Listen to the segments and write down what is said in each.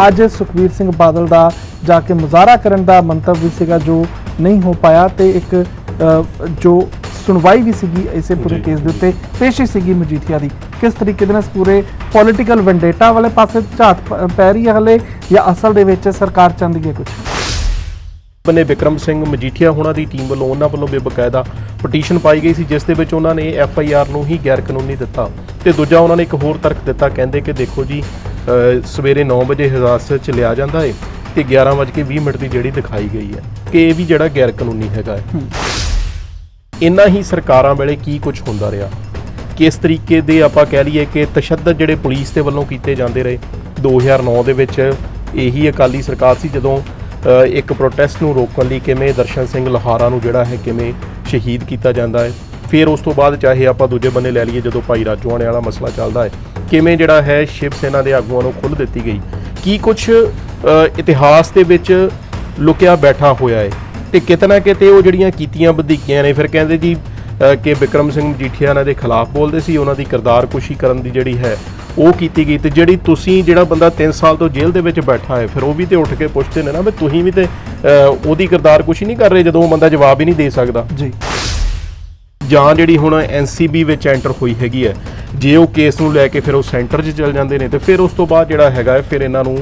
ਅੱਜ ਸੁਖਬੀਰ ਸਿੰਘ ਬਾਦਲ ਦਾ ਜਾ ਕੇ ਮੁਜ਼ਾਹਰਾ ਕਰਨ ਦਾ ਮੰਤਵ ਵੀ ਸੀਗਾ ਜੋ ਨਹੀਂ ਹੋ ਪਾਇਆ ਤੇ ਇੱਕ ਅ, ਜੋ ਸੁਣਵਾਈ ਵੀ ਸੀਗੀ ਇਸੇ ਪੂਰੇ ਕੇਸ ਦੇ ਉੱਤੇ ਪੇਸ਼ੀ ਸੀਗੀ ਮਜੀਠੀਆ ਦੀ। ਕਿਸ ਤਰੀਕੇ ਦੇ ਨਾਲ ਇਸ ਪੂਰੇ ਪੋਲਿਟੀਕਲ ਵੈਂਡੇਟਾ ਵਾਲੇ ਪਾਸੇ ਝਾਤ ਪ- ਪੈ ਰਹੀ ਹੈ ਹਲੇ ਜਾਂ ਅਸਲ ਦੇ ਵਿੱਚ ਸਰਕਾਰ ਚਾਹੁੰਦੀ ਹੈ ਕੁਝ ਬਨੇ ਵਿਕਰਮ ਸਿੰਘ ਮਜੀਠੀਆ ਹੋਣਾ ਦੀ ਟੀਮ ਵੱਲੋਂ ਉਹਨਾਂ ਵੱਲੋਂ ਬੇਬਕਾਇਦਾ ਪਟੀਸ਼ਨ ਪਾਈ ਗਈ ਸੀ ਜਿਸ ਦੇ ਵਿੱਚ ਉਹਨਾਂ ਨੇ ਐਫ ਆਈ ਆਰ ਨੂੰ ਹੀ ਗੈਰ ਕਾਨੂੰਨੀ ਦਿੱਤਾ ਤੇ ਦੂਜਾ ਉਹਨਾਂ ਨੇ ਇੱਕ ਹੋਰ ਤਰਕ ਦਿੱਤਾ ਕਹਿੰਦੇ ਕਿ ਦੇਖੋ ਜੀ ਸਵੇਰੇ 9 ਵਜੇ ਹਿਰਾਸਤ ਚ ਲਿਆ ਜਾਂਦਾ ਹੈ ਤੇ 11:20 ਮਿੰਟ ਦੀ ਜਿਹੜੀ ਦਿਖਾਈ ਗਈ ਹੈ ਕਿ ਇਹ ਵੀ ਜਿਹੜਾ ਗੈਰ ਕਾਨੂੰਨੀ ਹੈਗਾ ਹੈ। ਇੰਨਾ ਹੀ ਸਰਕਾਰਾਂ ਵੇਲੇ ਕੀ ਕੁਝ ਹੁੰਦਾ ਰਿਹਾ? ਕਿਸ ਤਰੀਕੇ ਦੇ ਆਪਾਂ ਕਹਿ ਲਈਏ ਕਿ ਤਸ਼ੱਦਦ ਜਿਹੜੇ ਪੁਲਿਸ ਦੇ ਵੱਲੋਂ ਕੀਤੇ ਜਾਂਦੇ ਰਹੇ? 2009 ਦੇ ਵਿੱਚ ਇਹੀ ਅਕਾਲੀ ਸਰਕਾਰ ਸੀ ਜਦੋਂ ਇੱਕ ਪ੍ਰੋਟੈਸਟ ਨੂੰ ਰੋਕਣ ਲਈ ਕਿਵੇਂ ਦਰਸ਼ਨ ਸਿੰਘ ਲੋਹਾਰਾ ਨੂੰ ਜਿਹੜਾ ਹੈ ਕਿਵੇਂ ਸ਼ਹੀਦ ਕੀਤਾ ਜਾਂਦਾ ਹੈ। ਫਿਰ ਉਸ ਤੋਂ ਬਾਅਦ ਚਾਹੇ ਆਪਾਂ ਦੂਜੇ ਬੰਨੇ ਲੈ ਲਈਏ ਜਦੋਂ ਭਾਈ ਰਾਜੋਆਣੇ ਵਾਲਾ ਮਸਲਾ ਚੱਲਦਾ ਹੈ ਕਿਵੇਂ ਜਿਹੜਾ ਹੈ ਸ਼ਿਵ ਸੈਨਾ ਦੇ ਆਗੂਆਂ ਨੂੰ ਖੁੱਲ੍ਹ ਦਿੱਤੀ ਗਈ? ਕੀ ਕੁਝ ਇਤਿਹਾਸ ਦੇ ਵਿੱਚ ਲੁਕਿਆ ਬੈਠਾ ਹੋਇਆ ਹੈ? ਤੇ ਕਿਤੇ ਨਾ ਕਿਤੇ ਉਹ ਜਿਹੜੀਆਂ ਕੀਤੀਆਂ ਵਧੀਕੀਆਂ ਨੇ ਫਿਰ ਕਹਿੰਦੇ ਜੀ ਕਿ ਵਿਕਰਮ ਸਿੰਘ ਜੀਠੀਆ ਇਹਨਾਂ ਦੇ ਖਿਲਾਫ ਬੋਲਦੇ ਸੀ ਉਹਨਾਂ ਦੀ ਕਿਰਦਾਰਕੁਸ਼ੀ ਕਰਨ ਦੀ ਜਿਹੜੀ ਹੈ ਉਹ ਕੀਤੀ ਗਈ। ਤੇ ਜਿਹੜੀ ਤੁਸੀਂ ਜਿਹੜਾ ਬੰਦਾ 3 ਸਾਲ ਤੋਂ ਜੇਲ੍ਹ ਦੇ ਵਿੱਚ ਬੈਠਾ ਹੈ ਫਿਰ ਉਹ ਵੀ ਤੇ ਉੱਠ ਕੇ ਪੁੱਛਦੇ ਨੇ ਨਾ ਵੀ ਤੁਸੀਂ ਵੀ ਤੇ ਅ, ਉਹਦੀ ਕਿਰਦਾਰਕੁਸ਼ੀ ਨਹੀਂ ਕਰ ਰਹੇ ਜਦੋਂ ਉਹ ਬੰਦਾ ਜਵਾਬ ਹੀ ਨਹੀਂ ਦੇ ਸਕਦਾ। ਜੀ। ਜਾਂ ਜਿਹੜੀ ਹੁਣ ਐਨਸੀਬੀ ਵਿੱਚ ਐਂਟਰ ਹੋਈ ਹੈਗੀ ਹੈ ਜੇ ਉਹ ਕੇਸ ਨੂੰ ਲੈ ਕੇ ਫਿਰ ਉਹ ਸੈਂਟਰ 'ਚ ਚਲ ਜਾਂਦੇ ਨੇ ਤੇ ਫਿਰ ਉਸ ਤੋਂ ਬਾਅਦ ਜਿਹੜਾ ਹੈਗਾ ਫਿਰ ਇਹਨਾਂ ਨੂੰ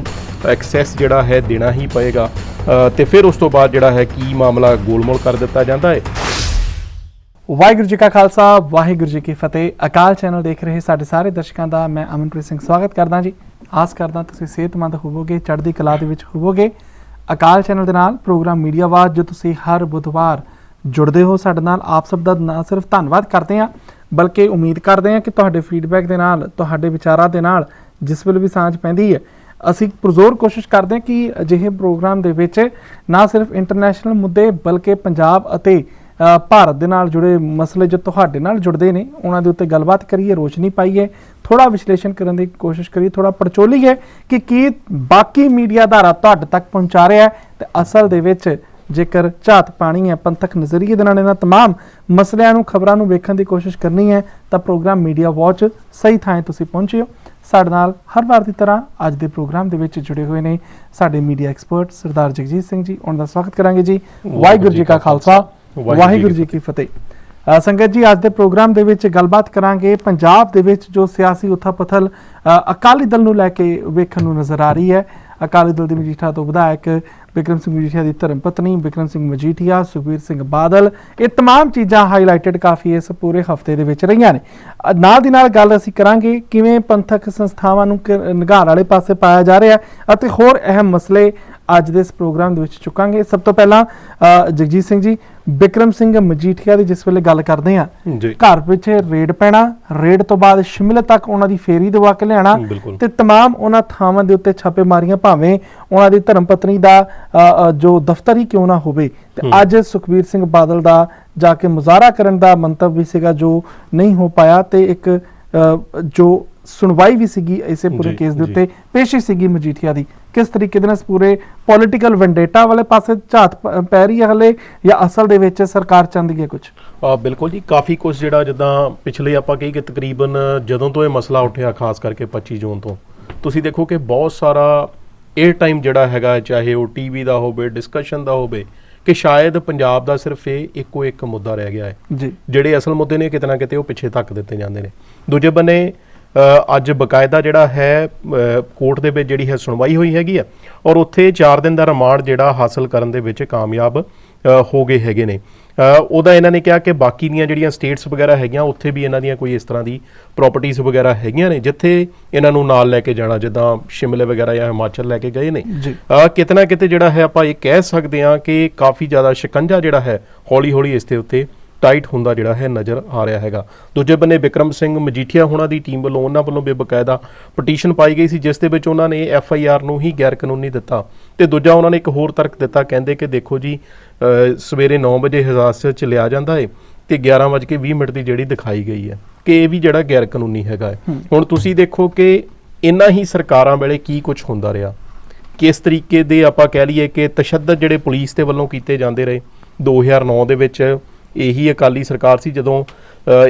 ਐਕਸੈਸ ਜਿਹੜਾ ਹੈ ਦੇਣਾ ਹੀ ਪਏਗਾ। ਅ, ਤੇ ਫਿਰ ਉਸ ਤੋਂ ਬਾਅਦ ਜਿਹੜਾ ਹੈ ਕੀ ਮਾਮਲਾ ਗੋਲਮੋਲ ਕਰ ਦਿੱਤਾ ਜਾਂਦਾ ਹੈ? ਵਾਹਿਗੁਰੂ ਜੀ ਕਾ ਖਾਲਸਾ ਵਾਹਿਗੁਰੂ ਜੀ ਕੀ ਫਤਿਹ। ਅਕਾਲ ਚੈਨਲ ਦੇਖ ਰਹੇ ਸਾਡੇ ਸਾਰੇ ਦਰਸ਼ਕਾਂ ਦਾ ਮੈਂ ਅਮਨਪ੍ਰੀਤ ਸਿੰਘ ਸਵਾਗਤ ਕਰਦਾ ਜੀ। ਆਸ ਕਰਦਾ ਤੁਸੀਂ ਸਿਹਤਮੰਦ ਹੋਵੋਗੇ ਚੜ੍ਹਦੀ ਕਲਾ ਦੇ ਵਿੱਚ ਹੋਵੋਗੇ। ਅਕਾਲ ਚੈਨਲ ਦੇ ਨਾਲ ਪ੍ਰੋਗਰਾਮ ਮੀਡੀਆ ਆਵਾਜ਼ ਜੋ ਤੁਸੀਂ ਹਰ ਬੁੱਧਵਾਰ ਜੁੜਦੇ ਹੋ ਸਾਡੇ ਨਾਲ। ਆਪ ਸਭ ਦਾ ਨਾ ਸਿਰਫ ਧੰਨਵਾਦ ਕਰਦੇ ਹਾਂ, ਬਲਕਿ ਉਮੀਦ ਕਰਦੇ ਹਾਂ ਕਿ ਤੁਹਾਡੇ ਫੀਡਬੈਕ ਦੇ ਨਾਲ, ਤੁਹਾਡੇ ਵਿਚਾਰਾਂ ਦੇ ਨਾਲ ਜਿਸ ਵੇਲੇ ਵੀ ਸਾਂਝ ਪੈਂਦੀ ਹੈ। ਅਸੀਂ ਪੁਰਜ਼ੋਰ ਕੋਸ਼ਿਸ਼ ਕਰਦੇ ਹਾਂ ਕਿ ਅਜਿਹੇ ਪ੍ਰੋਗਰਾਮ ਦੇ ਵਿੱਚ ਨਾ ਸਿਰਫ ਇੰਟਰਨੈਸ਼ਨਲ ਮੁੱਦੇ, ਬਲਕਿ ਪੰਜਾਬ ਅਤੇ ਭਾਰਤ ਦੇ ਨਾਲ ਜੁੜੇ ਮਸਲੇ ਜੋ ਤੁਹਾਡੇ ਨਾਲ ਜੁੜਦੇ ਨੇ, ਉਹਨਾਂ ਦੇ ਉੱਤੇ ਗੱਲਬਾਤ ਕਰੀਏ, ਰੋਸ਼ਨੀ ਪਾਈਏ ਥੋੜਾ ਵਿਸ਼ਲੇਸ਼ਣ ਕਰਨ ਦੀ ਕੋਸ਼ਿਸ਼ ਕਰੀਏ ਥੋੜਾ ਪੜਚੋਲੀਏ ਕਿ ਕੀ ਬਾਕੀ ਮੀਡੀਆ ਧਾਰਾ ਤੁਹਾਡੇ ਤੱਕ ਪਹੁੰਚਾ ਰਿਹਾ ਹੈ ਤੇ ਅਸਲ ਦੇ ਵਿੱਚ ਜੇਕਰ ਝਾਤ ਪਾਣੀ ਹੈ ਪੰਥਕ ਨਜ਼ਰੀਏ ਦੇ ਨਾਲ ਇਹਨਾਂ तमाम ਮਸਲਿਆਂ ਨੂੰ ਖਬਰਾਂ ਨੂੰ ਵੇਖਣ ਦੀ ਕੋਸ਼ਿਸ਼ ਕਰਨੀ ਹੈ ਤਾਂ ਪ੍ਰੋਗਰਾਮ ਮੀਡੀਆ ਵਾਚ ਸਹੀ ਥਾਂ ਤੁਸੀਂ ਪਹੁੰਚੇ ਹੋ ਸਾਡੇ ਨਾਲ ਹਰ ਵਾਰ ਦੀ ਤਰ੍ਹਾਂ ਅੱਜ ਦੇ ਪ੍ਰੋਗਰਾਮ ਦੇ ਵਿੱਚ ਜੁੜੇ ਹੋਏ ਨੇ ਸਾਡੇ ਮੀਡੀਆ ਐਕਸਪਰਟ ਸਰਦਾਰ ਜਗਜੀਤ ਸਿੰਘ ਜੀ ਉਹਨਾਂ ਦਾ ਸਵਾਗਤ ਕਰਾਂਗੇ ਜੀ ਵਾਹਿਗੁਰੂ ਜੀ ਕਾ ਖਾਲਸਾ ਵਾਹਿਗੁਰੂ ਜੀ ਕੀ ਫਤਿਹ ਅ, ਸੰਗਤ ਜੀ ਅੱਜ ਦੇ ਪ੍ਰੋਗਰਾਮ ਦੇ ਵਿੱਚ ਗੱਲਬਾਤ ਕਰਾਂਗੇ ਪੰਜਾਬ ਦੇ ਵਿੱਚ ਜੋ ਸਿਆਸੀ ਉਥਲ-ਪਥਲ ਅ, ਅਕਾਲੀ ਦਲ ਨੂੰ ਲੈ ਕੇ ਵੇਖਣ ਨੂੰ ਨਜ਼ਰ ਆ ਰਹੀ ਹੈ ਅਕਾਲੀ ਦਲ ਦੇ ਮਜੀਠਾ ਤੋਂ ਵਿਧਾਇਕ ਵਿਕਰਮ ਸਿੰਘ ਮਜੀਠੀਆ ਦੀ ਧਰਮ ਪਤਨੀ ਵਿਕਰਮ ਸਿੰਘ ਮਜੀਠੀਆ ਸੁਖਬੀਰ ਸਿੰਘ ਬਾਦਲ ਇਹ तमाम ਚੀਜ਼ਾਂ ਹਾਈਲਾਈਟਡ ਕਾਫੀ ਇਸ ਪੂਰੇ ਹਫਤੇ ਦੇ ਵਿੱਚ ਰਹੀਆਂ ਨੇ ਅ, ਨਾਲ ਦੀ ਨਾਲ ਗੱਲ ਅਸੀਂ ਕਰਾਂਗੇ ਕਿਵੇਂ ਪੰਥਕ ਸੰਸਥਾਵਾਂ ਨੂੰ ਕ- ਨਿਗਾਰ ਵਾਲੇ ਪਾਸੇ ਪਾਇਆ ਜਾ ਰਿਹਾ ਹੈ ਅਤੇ ਹੋਰ ਅਹਿਮ ਮਸਲੇ ਅੱਜ ਦੇ ਇਸ ਪ੍ਰੋਗਰਾਮ ਦੇ ਵਿੱਚ ਚੁੱਕਾਂਗੇ ਸਭ ਤੋਂ ਪਹਿਲਾਂ ਅ, ਜਗਜੀਤ ਸਿੰਘ ਜੀ ਵਿਕਰਮ ਸਿੰਘ ਮਜੀਠੀਆ ਦੀ ਜਿਸ ਵੇਲੇ ਗੱਲ ਕਰਦੇ ਆ ਜੀ ਘਰ ਪਿੱਛੇ ਰੇਡ ਪੈਣਾ ਰੇਡ ਤੋਂ ਬਾਅਦ ਸ਼ਿਮਲੇ ਤੱਕ ਉਹਨਾਂ ਦੀ ਫੇਰੀ ਦਵਾ ਕੇ ਲਿਆਣਾ ਬਿਲਕੁਲ। ਤੇ तमाम ਉਹਨਾਂ ਥਾਵਾਂ ਦੇ ਉੱਤੇ ਛਾਪੇ ਮਾਰੀਆਂ ਭਾਵੇਂ ਉਹਨਾਂ ਦੀ ਧਰਮ ਪਤਨੀ ਦਾ ਅ, ਅ, ਜੋ ਦਫ਼ਤਰ ਹੀ ਕਿਉਂ ਨਾ ਹੋਵੇ ਤੇ ਅੱਜ ਸੁਖਬੀਰ ਸਿੰਘ ਬਾਦਲ ਦਾ ਜਾ ਕੇ ਮੁਜ਼ਾਹਰਾ ਕਰਨ ਦਾ ਮੰਤਵ ਵੀ ਸੀਗਾ ਜੋ ਨਹੀਂ ਹੋ ਪਾਇਆ ਤੇ ਇੱਕ ਅ, ਜੋ ਸੁਣਵਾਈ ਵੀ ਸੀਗੀ ਇਸੇ ਪੂਰੇ ਜੀ, ਕੇਸ ਦੇ ਜੀ। ਉੱਤੇ ਪੇਸ਼ੀ ਸੀਗੀ ਮਜੀਠੀਆ ਦੀ ਕਿਸ ਤਰੀਕੇ ਦੇ ਨਾਲ ਪੂਰੇ ਪੋਲਿਟੀਕਲ ਵੈਂਡੇਟਾ ਵਾਲੇ ਪਾਸੇ ਝਾਤ ਪ- ਰਹੀ ਹੈ ਹਲੇ ਜਾਂ ਅਸਲ ਦੇ ਵਿੱਚ ਸਰਕਾਰ ਚਾਹੁੰਦੀ ਹੈ ਕੁਝ ਆ ਬਿਲਕੁਲ ਜੀ ਕਾਫੀ ਕੁਝ ਜਿਹੜਾ ਜਿੱਦਾਂ ਪਿਛਲੇ ਆਪਾਂ ਕਹੀ ਕਿ ਤਕਰੀਬਨ ਜਦੋਂ ਤੋਂ ਇਹ ਮਸਲਾ ਉੱਠਿਆ ਖਾਸ ਕਰਕੇ 25 ਜੂਨ ਤੋਂ ਤੁਸੀਂ ਦੇਖੋ ਕਿ ਬਹੁਤ ਸਾਰਾ 에ਅਰ ਟਾਈਮ ਜਿਹੜਾ ਹੈਗਾ ਚਾਹੇ ਉਹ ਟੀਵੀ ਦਾ ਹੋਵੇ ਡਿਸਕਸ਼ਨ ਦਾ ਹੋਵੇ ਕਿ ਸ਼ਾਇਦ ਪੰਜਾਬ ਦਾ ਸਿਰਫ ਇਹ ਇੱਕੋ ਇੱਕ ਮੁੱਦਾ ਰਹਿ ਗਿਆ ਹੈ। ਜੀ। ਜਿਹੜੇ ਅਸਲ ਮੁੱਦੇ ਨੇ ਕਿਤੇ ਨਾ ਕਿਤੇ ਉਹ ਪਿੱਛੇ ਧੱਕ ਦਿੱਤੇ ਜਾਂਦੇ ਨੇ। ਦੂਜੇ ਬੰਨੇ ਅੱਜ ਬਕਾਇਦਾ ਜਿਹੜਾ ਹੈ ਕੋਰਟ ਦੇ ਵਿੱਚ ਜਿਹੜੀ ਹੈ ਸੁਣਵਾਈ ਹੋਈ ਹੈਗੀ ਆ ਔਰ ਉੱਥੇ 4 ਦਿਨ ਦਾ ਰਿਮਾਂਡ ਜਿਹੜਾ ਹਾਸਲ ਕਰਨ ਦੇ ਵਿੱਚ ਕਾਮਯਾਬ ਹੋ ਗਏ ਹੈਗੇ ਨੇ। ਉਹਦਾ ਇਹਨਾਂ ਨੇ ਕਿਹਾ ਕਿ ਬਾਕੀ ਦੀਆਂ ਜਿਹੜੀਆਂ ਸਟੇਟਸ ਵਗੈਰਾ ਹੈਗੀਆਂ ਉੱਥੇ ਵੀ ਇਹਨਾਂ ਦੀਆਂ ਕੋਈ ਇਸ ਤਰ੍ਹਾਂ ਦੀ ਪ੍ਰਾਪਰਟੀਆਂ ਵਗੈਰਾ ਹੈਗੀਆਂ ਨੇ ਜਿੱਥੇ ਇਹਨਾਂ ਨੂੰ ਨਾਲ ਲੈ ਕੇ ਜਾਣਾ ਜਿੱਦਾਂ ਸ਼ਿਮਲੇ ਵਗੈਰਾ ਜਾਂ ਹਿਮਾਚਲ ਲੈ ਕੇ ਗਏ ਨੇ। ਜੀ। ਅ, ਕਿਤੇ ਨਾ ਕਿਤੇ ਜਿਹੜਾ ਹੈ ਆਪਾਂ ਇਹ ਕਹਿ ਸਕਦੇ ਹਾਂ ਕਿ ਕਾਫੀ ਜ਼ਿਆਦਾ ਸ਼ਿਕੰਜਾ ਜਿਹੜਾ ਹੈ ਹੌਲੀ ਹੌਲੀ ਇਸ ਦੇ ਉੱਤੇ ਟਾਈਟ ਹੁੰਦਾ ਜਿਹੜਾ ਹੈ ਨਜ਼ਰ ਆ ਰਿਹਾ ਹੈਗਾ। ਦੂਜੇ ਬੰਨੇ ਵਿਕਰਮ ਸਿੰਘ ਮਜੀਠੀਆ ਹੋਣਾ ਦੀ ਟੀਮ ਵੱਲੋਂ ਉਹਨਾਂ ਵੱਲੋਂ ਬੇਬਕਾਇਦਾ ਪਟੀਸ਼ਨ ਪਾਈ ਗਈ ਸੀ ਜਿਸ ਦੇ ਵਿੱਚ ਉਹਨਾਂ ਨੇ ਐਫ ਆਈ ਆਰ ਨੂੰ ਹੀ ਗੈਰ ਕਾਨੂੰਨੀ ਦਿੱਤਾ ਤੇ ਦੂਜਾ ਉਹਨਾਂ ਨੇ ਇੱਕ ਹੋਰ ਤਰਕ ਦਿੱਤਾ ਕਹਿੰਦੇ ਕਿ ਦੇਖੋ ਜੀ ਸਵੇਰੇ 9 ਵਜੇ ਹਿਰਾਸਤ ਚ ਲਿਆ ਜਾਂਦਾ ਹੈ ਤੇ 11:20 ਮਿੰਟ ਦੀ ਜਿਹੜੀ ਦਿਖਾਈ ਗਈ ਹੈ ਕਿ ਇਹ ਵੀ ਜਿਹੜਾ ਗੈਰ ਕਾਨੂੰਨੀ ਹੈਗਾ ਹੈ। ਹੁਣ ਤੁਸੀਂ ਦੇਖੋ ਕਿ ਇੰਨਾ ਹੀ ਸਰਕਾਰਾਂ ਵੇਲੇ ਕੀ ਕੁਝ ਹੁੰਦਾ ਰਿਹਾ। ਕਿਸ ਤਰੀਕੇ ਦੇ ਆਪਾਂ ਕਹਿ ਲਈਏ ਕਿ ਤਸ਼ੱਦਦ ਜਿਹੜੇ ਪੁਲਿਸ ਦੇ ਵੱਲੋਂ ਕੀਤੇ ਜਾਂਦੇ ਰਹੇ 2009 ਦੇ ਵਿੱਚ ਇਹੀ ਅਕਾਲੀ ਸਰਕਾਰ ਸੀ ਜਦੋਂ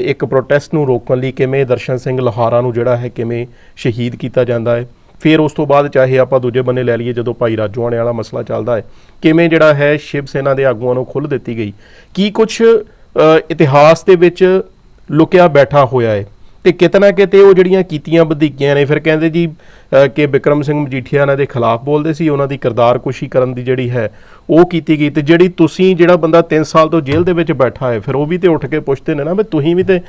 ਇੱਕ ਪ੍ਰੋਟੈਸਟ ਨੂੰ ਰੋਕਣ ਲਈ ਕਿਵੇਂ ਦਰਸ਼ਨ ਸਿੰਘ ਲੋਹਾਰਾ ਨੂੰ ਜਿਹੜਾ ਹੈ ਕਿਵੇਂ ਸ਼ਹੀਦ ਕੀਤਾ ਜਾਂਦਾ ਹੈ। ਫਿਰ ਉਸ ਤੋਂ ਬਾਅਦ ਚਾਹੇ ਆਪਾਂ ਦੂਜੇ ਬੰਨੇ ਲੈ ਲਈਏ, ਜਦੋਂ ਭਾਈ ਰਾਜੂਆਣੇ ਵਾਲਾ ਮਸਲਾ ਚੱਲਦਾ ਹੈ, ਕਿਵੇਂ ਜਿਹੜਾ ਹੈ ਸ਼ਿਵ ਸੈਨਾ ਦੇ ਆਗੂਆਂ ਨੂੰ ਖੁੱਲ੍ਹ ਦਿੱਤੀ ਗਈ। ਕੀ ਕੁਝ ਇਤਿਹਾਸ ਦੇ ਵਿੱਚ ਲੁਕਿਆ ਬੈਠਾ ਹੋਇਆ ਹੈ? ਤੇ ਕਿਤੇ ਨਾ ਕਿਤੇ ਉਹ ਜਿਹੜੀਆਂ ਕੀਤੀਆਂ ਵਧੀਕੀਆਂ ਨੇ ਫਿਰ ਕਹਿੰਦੇ ਜੀ ਕਿ ਵਿਕਰਮ ਸਿੰਘ ਮਜੀਠੀਆ ਇਹਨਾਂ ਦੇ ਖਿਲਾਫ ਬੋਲਦੇ ਸੀ ਉਹਨਾਂ ਦੀ ਕਿਰਦਾਰਕੁਸ਼ੀ ਕਰਨ ਦੀ ਜਿਹੜੀ ਹੈ ਉਹ ਕੀਤੀ ਗਈ ਤੇ ਜਿਹੜੀ ਤੁਸੀਂ ਜਿਹੜਾ ਬੰਦਾ 3 ਸਾਲ ਤੋਂ ਜੇਲ੍ਹ ਦੇ ਵਿੱਚ ਬੈਠਾ ਹੈ ਫਿਰ ਉਹ ਵੀ ਤੇ ਉੱਠ ਕੇ ਪੁੱਛਦੇ ਨੇ ਨਾ ਵੀ ਤੁਸੀਂ ਵੀ ਤੇ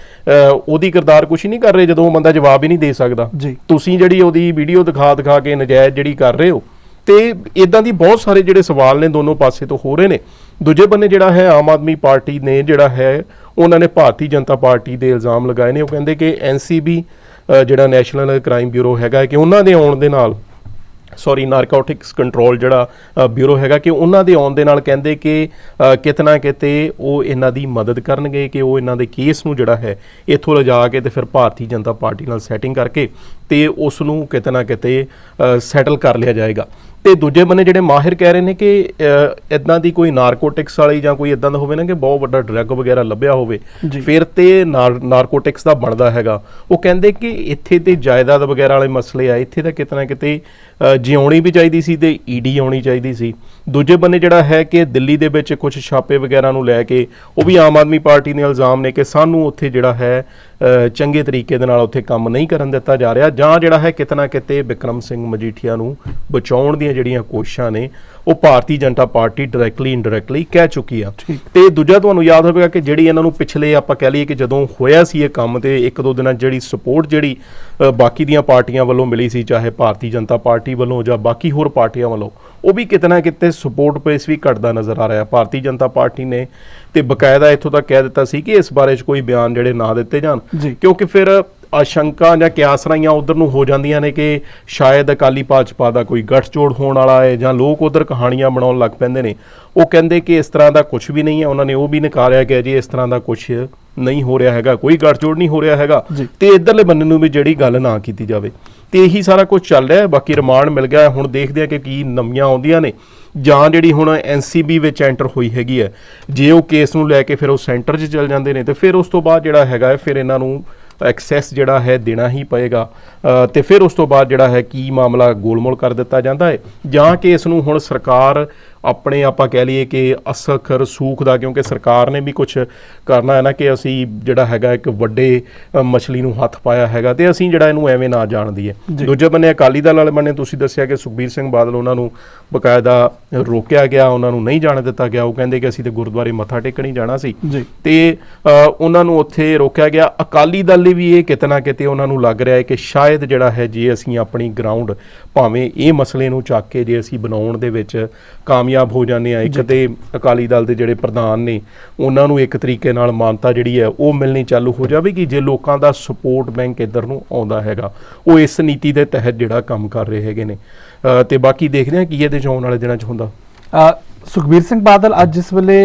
ਉਹਦੀ ਕਿਰਦਾਰਕੁਸ਼ੀ ਨਹੀਂ ਕਰ ਰਹੇ ਜਦੋਂ ਉਹ ਬੰਦਾ ਜਵਾਬ ਹੀ ਨਹੀਂ ਦੇ ਸਕਦਾ। ਤੁਸੀਂ ਜਿਹੜੀ ਉਹਦੀ ਵੀਡੀਓ ਦਿਖਾ ਦਿਖਾ ਕੇ ਨਜਾਇਜ਼ ਜਿਹੜੀ ਕਰ ਰਹੇ ਹੋ ਤੇ ਇਦਾਂ ਦੀ ਬਹੁਤ ਸਾਰੇ ਜਿਹੜੇ ਸਵਾਲ ਨੇ ਦੋਨੋਂ ਪਾਸੇ ਤੋਂ ਹੋ ਰਹੇ ਨੇ ਦੂਜੇ ਬੰਨੇ ਜਿਹੜਾ ਹੈ ਆਮ ਆਦਮੀ ਪਾਰਟੀ ਨੇ ਜਿਹੜਾ ਹੈ ਉਹਨਾਂ ਨੇ ਭਾਰਤੀ ਜਨਤਾ ਪਾਰਟੀ ਦੇ ਇਲਜ਼ਾਮ ਲਗਾਏ ਨੇ। ਉਹ ਕਹਿੰਦੇ ਕਿ ਐਨਸੀਬੀ ਜਿਹੜਾ ਨੈਸ਼ਨਲ ਕ੍ਰਾਈਮ ਬਿਊਰੋ ਹੈਗਾ ਕਿ ਉਹਨਾਂ ਦੇ ਆਉਣ ਦੇ ਨਾਲ ਸੌਰੀ ਨਾਰਕੋਟਿਕਸ ਕੰਟਰੋਲ ਜਿਹੜਾ ਬਿਊਰੋ ਹੈਗਾ ਕਿ ਉਹਨਾਂ ਦੇ ਆਉਣ ਦੇ ਨਾਲ ਕਹਿੰਦੇ ਕਿ ਅ, ਕਿਤੇ ਨਾ ਕਿਤੇ ਉਹ ਇਹਨਾਂ ਦੀ ਮਦਦ ਕਰਨਗੇ ਕਿ ਉਹ ਇਹਨਾਂ ਦੇ ਕੇਸ ਨੂੰ ਜਿਹੜਾ ਹੈ ਇੱਥੋਂ ਲਿਜਾ ਕੇ ਤੇ ਫਿਰ ਭਾਰਤੀ ਜਨਤਾ ਪਾਰਟੀ ਨਾਲ ਸੈਟਿੰਗ ਕਰਕੇ ਤੇ ਉਸ ਨੂੰ ਕਿਤੇ ਨਾ ਕਿਤੇ ਸੈਟਲ ਕਰ ਲਿਆ ਜਾਏਗਾ। ਤੇ ਦੂਜੇ ਬੰਨੇ ਜਿਹੜੇ ਮਾਹਿਰ ਕਹਿ ਰਹੇ ਨੇ ਕਿ ਇਦਾਂ ਦੀ ਕੋਈ ਨਾਰਕੋਟਿਕਸ ਵਾਲੀ ਜਾਂ ਕੋਈ ਇਦਾਂ ਦਾ ਹੋਵੇ ਨਾ ਕਿ ਬਹੁਤ ਵੱਡਾ ਡਰੱਗ ਵਗੈਰਾ ਲੱਭਿਆ ਹੋਵੇ। ਫਿਰ ਤੇ ਨਾਰਕੋਟਿਕਸ ਦਾ ਬਣਦਾ ਹੈਗਾ ਉਹ ਕਹਿੰਦੇ ਕਿ ਇੱਥੇ ਤੇ ਜਾਇਦਾਦ ਵਗੈਰਾ ਵਾਲੇ ਮਸਲੇ ਆ ਇੱਥੇ ਤਾਂ ਕਿਤੇ ਨਾ ਕਿਤੇ ਜਿਉਣੀ ਵੀ ਚਾਹੀਦੀ ਸੀ ਤੇ ਈਡੀ ਆਉਣੀ ਚਾਹੀਦੀ ਸੀ ਦੂਜੇ ਬੰਨੇ ਜਿਹੜਾ ਹੈ ਕਿ ਦਿੱਲੀ ਦੇ ਵਿੱਚ ਕੁਝ ਛਾਪੇ ਵਗੈਰਾ ਨੂੰ ਲੈ ਕੇ ਉਹ ਵੀ ਆਮ ਆਦਮੀ ਪਾਰਟੀ ਨੇ ਇਲਜ਼ਾਮ ਨੇ ਕਿ ਸਾਨੂੰ ਉੱਥੇ ਜਿਹੜਾ ਹੈ ਚੰਗੇ ਤਰੀਕੇ ਦੇ ਨਾਲ ਉੱਥੇ ਕੰਮ ਨਹੀਂ ਕਰਨ ਦਿੱਤਾ ਜਾ ਰਿਹਾ। ਜਾਂ ਜਿਹੜਾ ਹੈ ਕਿਤੇ ਨਾ ਕਿਤੇ ਵਿਕਰਮ ਸਿੰਘ ਮਜੀਠੀਆ ਨੂੰ ਬਚਾਉਣ ਦੀਆਂ ਜਿਹੜੀਆਂ ਕੋਸ਼ਿਸ਼ਾਂ ਨੇ ਉਹ Bharatiya Janata party directly indirectly ਕਹਿ ਚੁੱਕੀ ਆ। ਤੇ ਦੂਜਾ ਤੁਹਾਨੂੰ ਯਾਦ ਹੋਵੇਗਾ ਕਿ ਜਿਹੜੀ ਇਹਨਾਂ ਨੂੰ ਪਿਛਲੇ ਆਪਾਂ ਕਹਿ ਲਈਏ ਕਿ ਜਦੋਂ ਹੋਇਆ ਸੀ ਇਹ ਕੰਮ ਤੇ ਇੱਕ ਦੋ ਦਿਨਾਂ ਜਿਹੜੀ ਸਪੋਰਟ ਜਿਹੜੀ ਬਾਕੀ ਦੀਆਂ ਪਾਰਟੀਆਂ ਵੱਲੋਂ ਮਿਲੀ ਸੀ ਚਾਹੇ ਭਾਰਤੀ ਜਨਤਾ ਪਾਰਟੀ ਵੱਲੋਂ ਜਾਂ ਬਾਕੀ ਹੋਰ ਪਾਰਟੀਆਂ ਵੱਲੋਂ ਉਹ ਵੀ ਕਿਤੇ ਨਾ ਕਿਤੇ ਸਪੋਰਟ ਬੇਸ ਵੀ ਘਟਦਾ ਨਜ਼ਰ ਆ ਰਿਹਾ। ਭਾਰਤੀ ਜਨਤਾ ਪਾਰਟੀ ਨੇ ਤੇ ਬਕਾਇਦਾ ਇੱਥੋਂ ਤੱਕ ਕਹਿ ਦਿੱਤਾ ਸੀ ਕਿ ਇਸ ਬਾਰੇ 'ਚ ਕੋਈ ਬਿਆਨ ਜਿਹੜੇ ਨਾ ਦਿੱਤੇ ਜਾਣ। ਕਿਉਂਕਿ ਫਿਰ ਆਸ਼ੰਕਾ ਜਾਂ ਕਿਆਸਰਾਈਆਂ ਉਧਰ ਨੂੰ ਹੋ ਜਾਂਦੀਆਂ ਨੇ ਕਿ ਸ਼ਾਇਦ ਅਕਾਲੀ ਭਾਜਪਾ ਦਾ ਕੋਈ ਗੱਠਜੋੜ ਹੋਣ ਵਾਲਾ ਹੈ ਜਾਂ ਲੋਕ ਉਧਰ ਕਹਾਣੀਆਂ ਬਣਾਉਣ ਲੱਗ ਪੈਂਦੇ ਨੇ। ਉਹ ਕਹਿੰਦੇ ਕਿ ਇਸ ਤਰ੍ਹਾਂ ਦਾ ਕੁਝ ਵੀ ਨਹੀਂ ਹੈ। ਉਹਨਾਂ ਨੇ ਉਹ ਵੀ ਨਕਾਰਿਆ ਕਿ ਜੀ ਇਸ ਤਰ੍ਹਾਂ ਦਾ ਕੁਝ ਨਹੀਂ ਹੋ ਰਿਹਾ ਹੈਗਾ ਕੋਈ ਗੱਠਜੋੜ ਨਹੀਂ ਹੋ ਰਿਹਾ ਹੈਗਾ। ਤੇ ਇਧਰਲੇ ਬੰਨੇ ਨੂੰ ਵੀ ਜਿਹੜੀ ਗੱਲ ਨਾ ਕੀਤੀ ਜਾਵੇ। ਤੇ ਇਹੀ ਸਾਰਾ ਕੁਝ ਚੱਲ ਰਿਹਾ ਹੈ। ਬਾਕੀ ਰਿਮਾਂਡ ਮਿਲ ਗਿਆ। ਹੁਣ ਦੇਖਦੇ ਆ ਕਿ ਕੀ ਨਵੀਆਂ ਆਉਂਦੀਆਂ ਨੇ। ਜਾਂ ਜਿਹੜੀ ਹੁਣ ਐਨਸੀਬੀ ਵਿੱਚ ਐਂਟਰ ਹੋਈ ਹੈਗੀ ਹੈ ਜੇ ਉਹ ਕੇਸ ਨੂੰ ਲੈ ਕੇ ਫਿਰ ਉਹ ਸੈਂਟਰ 'ਚ ਚਲ ਜਾਂਦੇ ਨੇ ਤੇ ਫਿਰ ਉਸ ਤੋਂ ਬਾਅਦ ਜਿਹੜਾ ਹੈਗਾ ਫਿਰ ਇਹਨਾਂ ਨੂੰ ਐਕਸੈਸ ਜਿਹੜਾ ਹੈ ਦੇਣਾ ਹੀ ਪਏਗਾ। ਅ, ਤੇ ਫਿਰ ਉਸ ਤੋਂ ਬਾਅਦ ਜਿਹੜਾ ਹੈ ਕੀ ਮਾਮਲਾ ਗੋਲਮੋਲ ਕਰ ਦਿੱਤਾ ਜਾਂਦਾ ਹੈ ਜਾਂ ਕਿ ਇਸ ਨੂੰ ਹੁਣ ਸਰਕਾਰ ਆਪਣੇ ਆਪਾਂ ਕਹਿ ਲਈਏ ਕਿ ਅਸਖਰ ਸੂਖ ਦਾ ਕਿਉਂਕਿ ਸਰਕਾਰ ਨੇ ਵੀ ਕੁਝ ਕਰਨਾ ਹੈ ਨਾ ਕਿ ਅਸੀਂ ਜਿਹੜਾ ਹੈਗਾ ਇੱਕ ਵੱਡੇ ਮਛਲੀ ਨੂੰ ਹੱਥ ਪਾਇਆ ਹੈਗਾ ਤੇ ਅਸੀਂ ਜਿਹੜਾ ਇਹਨੂੰ ਐਵੇਂ ਨਾ ਜਾਣ ਦਈਏ। ਦੂਜੇ ਬੰਨੇ ਅਕਾਲੀ ਦਲ ਵਾਲੇ ਬੰਨੇ ਤੁਸੀਂ ਦੱਸਿਆ ਕਿ ਸੁਖਬੀਰ ਸਿੰਘ ਬਾਦਲ ਉਹਨਾਂ ਨੂੰ ਬਕਾਇਦਾ ਰੋਕਿਆ ਗਿਆ ਉਹਨਾਂ ਨੂੰ ਨਹੀਂ ਜਾਣ ਦਿੱਤਾ ਗਿਆ। ਉਹ ਕਹਿੰਦੇ ਕਿ ਅਸੀਂ ਤੇ ਗੁਰਦੁਆਰੇ ਮੱਥਾ ਟੇਕਣ ਹੀ ਜਾਣਾ ਸੀ। ਤੇ ਉਹਨਾਂ ਨੂੰ ਉੱਥੇ ਰੋਕਿਆ ਗਿਆ। ਅਕਾਲੀ ਦਲ ਲਈ ਵੀ ਇਹ ਕਿਤੇ ਨਾ ਕਿਤੇ ਉਹਨਾਂ ਨੂੰ ਲੱਗ ਰਿਹਾ ਹੈ ਕਿ ਸ਼ਾਇਦ ਜਿਹੜਾ ਹੈ ਜੇ ਅਸੀਂ ਆਪਣੀ ਗਰਾਊਂਡ ਭਾਵੇਂ ਇਹ ਮਸਲੇ ਨੂੰ ਚੱਕ ਕੇ ਜੇ ਅਸੀਂ ਬਣਾਉਣ ਦੇ ਵਿੱਚ ਕਾਮਯਾਬ ਹੋ ਜਾਂਦੇ ਆ ਇੱਕ ਤੇ ਅਕਾਲੀ ਦਲ ਦੇ ਜਿਹੜੇ ਪ੍ਰਧਾਨ ਨੇ ਉਹਨਾਂ ਨੂੰ ਇੱਕ ਤਰੀਕੇ ਨਾਲ ਮਾਨਤਾ ਜਿਹੜੀ ਹੈ ਉਹ ਮਿਲਣੀ ਚਾਲੂ ਹੋ ਜਾਵੇਗੀ ਜੇ ਲੋਕਾਂ ਦਾ ਸਪੋਰਟ ਬੈਂਕ ਇੱਧਰ ਨੂੰ ਆਉਂਦਾ ਹੈਗਾ ਉਹ ਇਸ ਨੀਤੀ ਦੇ ਤਹਿਤ ਜਿਹੜਾ ਕੰਮ ਕਰ ਰਹੇ ਹੈਗੇ ਨੇ। ਤੇ ਬਾਕੀ ਦੇਖਦੇ ਹਾਂ ਕੀ ਇਹਦੇ ਚ ਆਉਣ ਵਾਲੇ ਦਿਨਾਂ ਚ ਹੁੰਦਾ। ਸੁਖਬੀਰ ਸਿੰਘ ਬਾਦਲ ਅੱਜ ਜਿਸ ਵੇਲੇ